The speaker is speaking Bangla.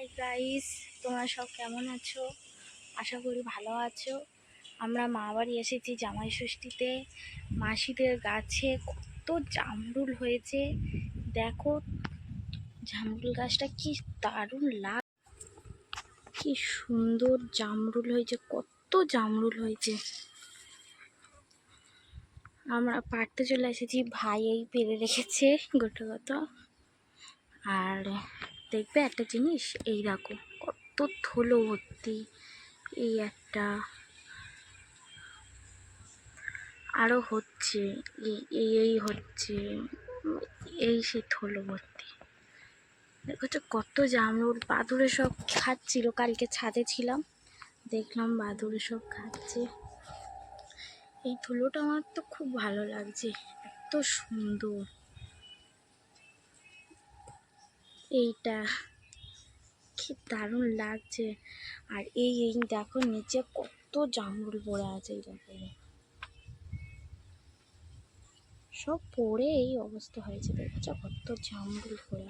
হাই গাইস তোমরা সব কেমন আছো? আশা করি ভালো আছো। আমরা মা বাড়ি এসেছি জামাই ষষ্ঠীতে। মাসিদের গাছে কত জামরুল হয়েছে। দেখো, জামরুল গাছটা কি দারুণ লাগ কি সুন্দর জামরুল হয়েছে, কত জামরুল হয়েছে। আমরা পাড়তে চলে এসেছি, ভাই এই পেরে রেখেছে, গোটা আর দেখবে একটা জিনিস এই দেখো, কত থলো ভর্তি, এই একটা। আরও হচ্ছে, এই এই হচ্ছে, এই সে থলো ভর্তি। দেখছ কত জামরুল, বাদুড়ে সব খাচ্ছিল, কালকে ছাদে ছিলাম, দেখলাম বাদুড়ে সব খাচ্ছে। এই থলোটা আমার তো খুব ভালো লাগছে, এত সুন্দর। এইটা। কি দারুণ লাগছে। আর এই এই দেখো নিচে কত জামরুল পড়ে আছে, এই দেখো। সব পড়ে এই অবস্থা হয়েছে। দেখছ কত জামরুল পড়ে